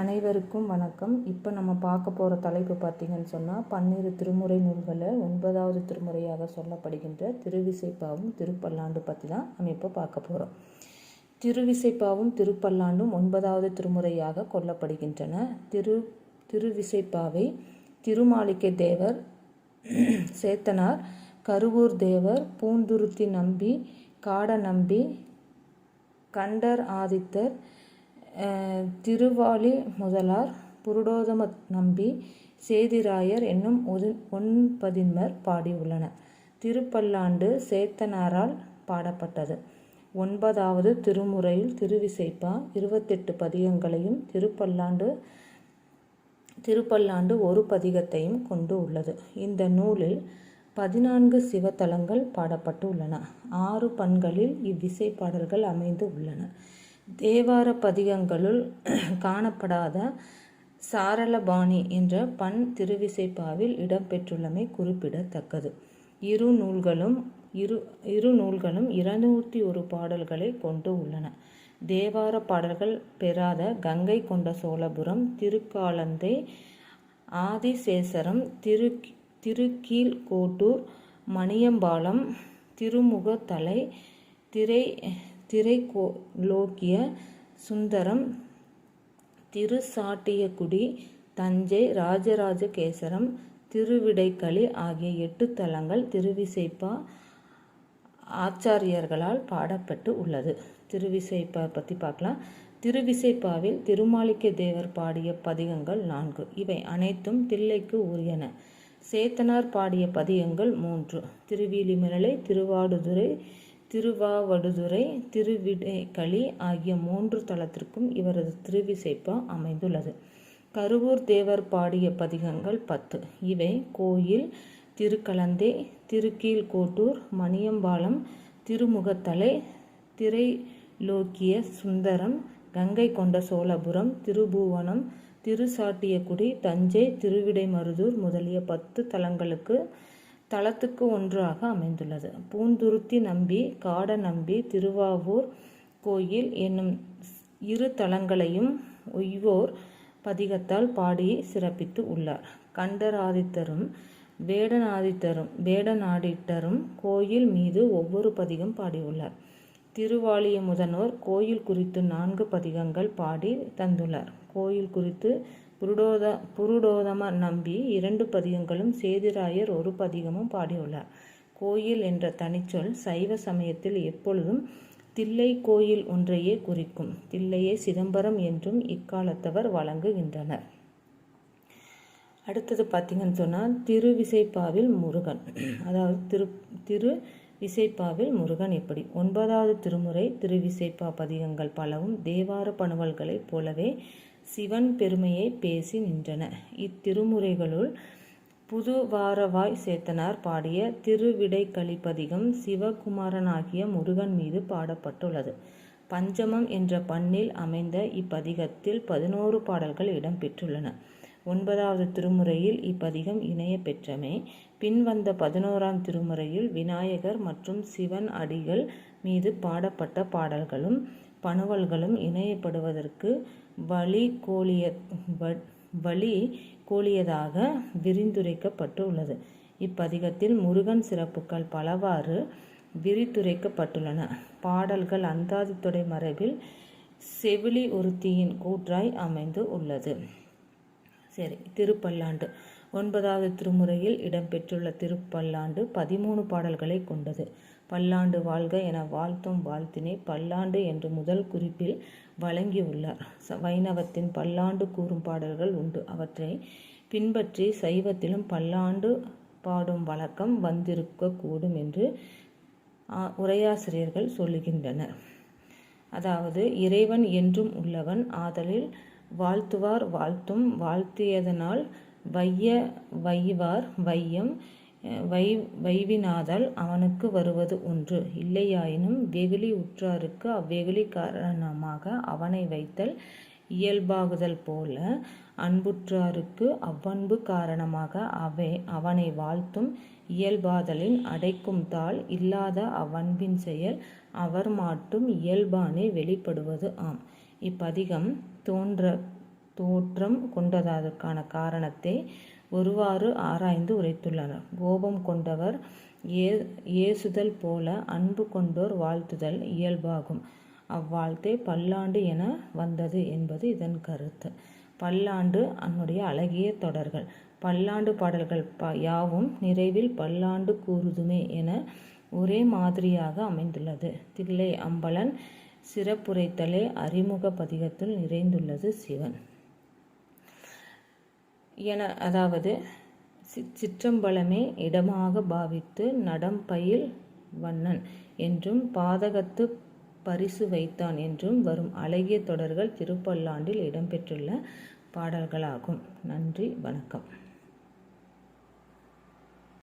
அனைவருக்கும் வணக்கம். இப்போ நம்ம பார்க்க போகிற தலைப்பு பார்த்தீங்கன்னு சொன்னால் பன்னிரு திருமுறை நூல்களை ஒன்பதாவது திருமுறையாக சொல்லப்படுகின்ற திருவிசைப்பாவும் திருப்பல்லாண்டு பற்றி தான் நம்ம இப்போ பார்க்க போகிறோம் திருவிசைப்பாவும் திருப்பல்லாண்டும் ஒன்பதாவது திருமுறையாக கொல்லப்படுகின்றன. திரு திருவிசைப்பாவை திருமாளிகை தேவர் சேத்தனார் கருவூர் தேவர் பூந்துருத்தி நம்பி காட நம்பி கண்டர் ஆதித்தர் திருவாலி முதலார் புருடோதம நம்பி சேதிராயர் என்னும் ஒரு ஒன்பதின்மர் பாடியுள்ளனர் திருப்பல்லாண்டு சேத்தனாரால் பாடப்பட்டது. ஒன்பதாவது திருமுறையில் திருவிசைப்பா இருபத்தெட்டு பதிகங்களையும் திருப்பல்லாண்டு திருப்பல்லாண்டு ஒரு பதிகத்தையும் கொண்டு உள்ளது. இந்த நூலில் பதினான்கு சிவத்தலங்கள் பாடப்பட்டு உள்ளன ஆறு பண்களில் இவ்விசை பாடல்கள் அமைந்து உள்ளன. தேவார பதிகங்களுள் காணப்படாத சாரளபாணி என்ற பண் திருவிசைப்பாவில் இடம்பெற்றுள்ளமை குறிப்பிடத்தக்கது. இரு நூல்களும் இரு இரு நூல்களும் இருநூற்றி ஒரு பாடல்களை கொண்டு உள்ளன. தேவார பாடல்கள் பெறாத கங்கை கொண்ட சோழபுரம் திருக்காலந்தை ஆதிசேசரம் திரு திருக்கீழ்கோட்டூர் மணியம்பாலம் திருமுகத்தலை திரை திரைக்கோலோக்கிய சுந்தரம் திருசாட்டியக்குடி தஞ்சை ராஜராஜகேசரம் திருவிடைக்களி ஆகிய எட்டு தலங்கள் திருவிசைப்பா ஆச்சாரியர்களால் பாடப்பட்டு உள்ளது. திருவிசைப்பா பற்றி பார்க்கலாம் திருவிசைப்பாவில் திருமாளிக்க தேவர் பாடிய பதிகங்கள் நான்கு. இவை அனைத்தும் தில்லைக்கு உரியன. சேத்தனார் பாடிய பதிகங்கள் மூன்று. திருவிழிமிரலை திருவாடுதுறை திருவாவடுதுறை திருவிடைக்களி ஆகிய மூன்று தலத்திற்கும் இவரது திருவிசைப்பா அமைந்துள்ளது. கருவூர் தேவர் பாடிய பதிகங்கள் பத்து. இவை கோயில் திருக்கலந்தே திருக்கீழ்கோட்டூர் மணியம்பாலம் திருமுகத்தலை திரைலோக்கிய சுந்தரம் கங்கை கொண்ட சோழபுரம் திருபுவனம் திருசாட்டியக்குடி தஞ்சை திருவிடைமருதூர் முதலிய பத்து தலங்களுக்கு தலத்துக்கு ஒன்றாக அமைந்துள்ளது. பூந்துருத்தி நம்பி காட நம்பி திருவாவூர் கோயில் என்னும் இரு தலங்களையும் ஒய்வோர் பதிகத்தால் பாடி சிறப்பித்து உள்ளார். கண்டராதித்தரும் வேடநாதித்தரும் வேடநாடிட்டரும் கோயில் மீது ஒவ்வொரு பதிகம் பாடியுள்ளார் திருவாலிய முதல்வர் கோயில் குறித்து நான்கு பதிகங்கள் பாடி தந்துள்ளார். கோயில் குறித்து புருடோத புருடோதம நம்பி இரண்டு பதிகங்களும் சேதிராயர் ஒரு பதிகமும் பாடியுள்ளார் கோயில் என்ற தனிச்சொல் சைவ சமயத்தில் எப்பொழுதும் தில்லை கோயில் ஒன்றையே குறிக்கும். தில்லையே சிதம்பரம் என்றும் இக்காலத்தவர் வழங்குகின்றனர். அடுத்தது பார்த்தீங்கன்னு சொன்னால் திருவிசைப்பாவில் முருகன். அதாவது திரு திரு விசைப்பாவில் முருகன் எப்படி ஒன்பதாவது திருமுறை திருவிசைப்பா பதிகங்கள் பலவும் தேவார பணுவல்களைப் போலவே சிவன் பெருமையை பேசி நின்றன. இத்திருமுறைகளுள் புதுவாரவாய் சேத்தனார் பாடிய திருவிடை பதிகம் சிவகுமாரனாகிய முருகன் மீது பாடப்பட்டுள்ளது. பஞ்சமம் என்ற பண்ணில் அமைந்த இப்பதிகத்தில் பதினோரு பாடல்கள் இடம்பெற்றுள்ளன. ஒன்பதாவது திருமுறையில் இப்பதிகம் இணைய பெற்றமே பின்வந்த பதினோராம் திருமுறையில் விநாயகர் மற்றும் சிவன் அடிகள் மீது பாடப்பட்ட பாடல்களும் பணுவல்களும் இணையப்படுவதற்கு வழி கோலிய வழி கோலியதாக விரிந்துரைக்கப்பட்டு உள்ளது இப்பதிகத்தில் முருகன் சிறப்புகள் பலவாறு விரித்துரைக்கப்பட்டுள்ளன. பாடல்கள் அந்தாதித்துறை மரபில் செவிலி ஒருத்தியின் கூற்றாய் அமைந்து உள்ளது. சரி திருப்பல்லாண்டு. ஒன்பதாவது திருமுறையில் இடம்பெற்றுள்ள திருப்பல்லாண்டு பதிமூணு பாடல்களை கொண்டது. பல்லாண்டு வாழ்க என வாழ்த்தும் வாழ்த்தினை பல்லாண்டு என்று முதல் குறிப்பில் வழங்கியுள்ளார். ச- வைணவத்தின் பல்லாண்டு கூறும் பாடல்கள் உண்டு. அவற்றை பின்பற்றி சைவத்திலும் பல்லாண்டு பாடும் வழக்கம் வந்திருக்கக்கூடும் என்று ஆ, உரையாசிரியர்கள் சொல்லுகின்றனர். அதாவது இறைவன் என்றும் உள்ளவன் ஆதலில் வாழ்த்துவார் வாழ்த்தும் வாழ்த்தியதனால் வைய வைவார் வையம் வை வைவினாதால் அவனுக்கு வருவது ஒன்று. இல்லையாயினும் வெகுளி உற்றாருக்கு அவ்வெகுளி காரணமாக அவனை வைத்தல் இயல்பாகுதல் போல அன்புற்றாருக்கு அவ்வன்பு காரணமாக அவை அவனை வாழ்த்தும் இயல்பாதலின் அடைக்கும் தாள் இல்லாத அவ்வன்பின் செயல் அவர் மாட்டும் இயல்பானே வெளிப்படுவது ஆம். இப்பதிகம் தோன்ற தோற்றம் கொண்டதற்கான காரணத்தை ஒருவாறு ஆராய்ந்து உரைத்துள்ளனர். கோபம் கொண்டவர் ஏ ஏசுதல் போல அன்பு கொண்டோர் வாழ்த்துதல் இயல்பாகும். அவ்வாழ்த்தே பல்லாண்டு என வந்தது என்பது இதன் கருத்து. பல்லாண்டு அன்னுடைய அழகிய தொடர்கள். பல்லாண்டு பாடல்கள் ப யாவும் நிறைவில் பல்லாண்டு கூறுதுமே என ஒரே மாதிரியாக அமைந்துள்ளது. தில்லை அம்பலன் சிறப்புரைத்தலே அறிமுக பதிகத்தில் நிறைந்துள்ளது சிவன். என அதாவது சிற்றம்பலமே இடமாக பாவித்து நடம்பயில் வண்ணன் என்றும் பாதகத்து பரிசு வைத்தான் என்றும் வரும் அழகிய தொடர்கள் திருப்பல்லாண்டில் இடம்பெற்றுள்ள பாடல்களாகும். நன்றி வணக்கம்.